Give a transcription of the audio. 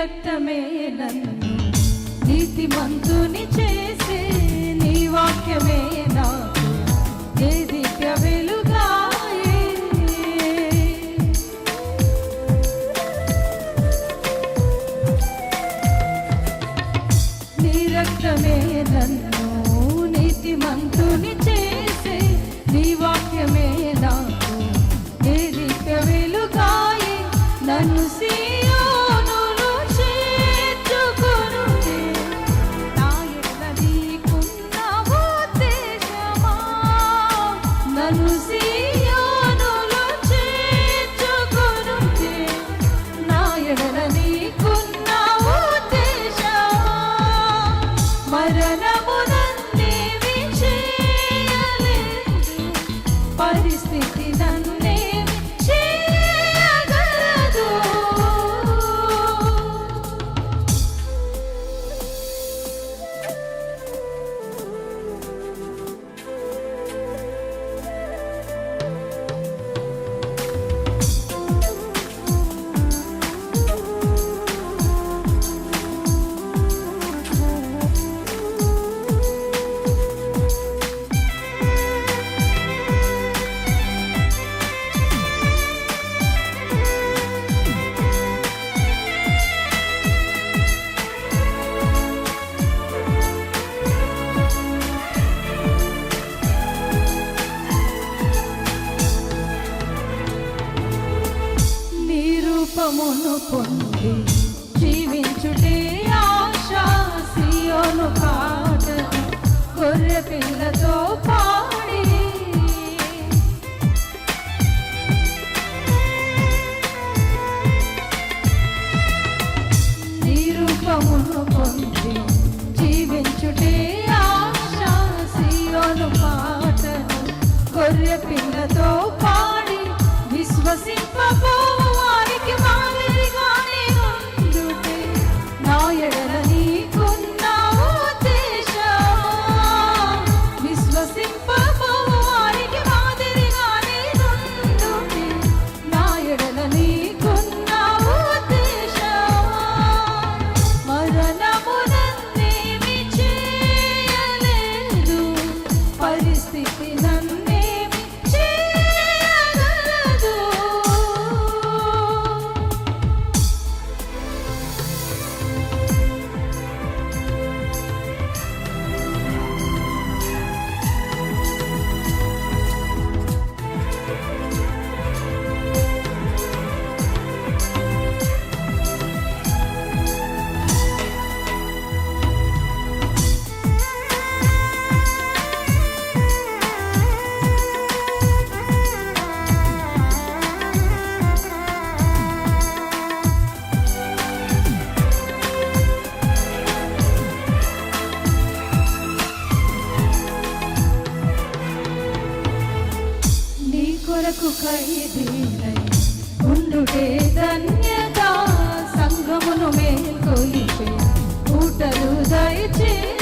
రక్తమే నన్ను. నీతిమంతుని చేసే నీ వాక్యమే నాకు. ఏ దివ్య వెలుగాయే. నీ రక్తమే నన్ను నీతిమంతుని చేసే నీ వాక్యమే నాకు. ఏ దివ్య వెలుగాయే. నన్ను రూపమును పొంది జీవించుటే ఆశ సియోను పాట గొర్రె పిల్లతో పాడి. నిరూపమును పొంది జీవించుటే ఆశ సియోను పాటను గొర్రె పిల్లతో పాడి. విశ్వసింపబో కొరకు ఖైదీలై ఉండుటే ధన్యత సంఘమును మేల్కొలిపే ఊటలు దయచేసి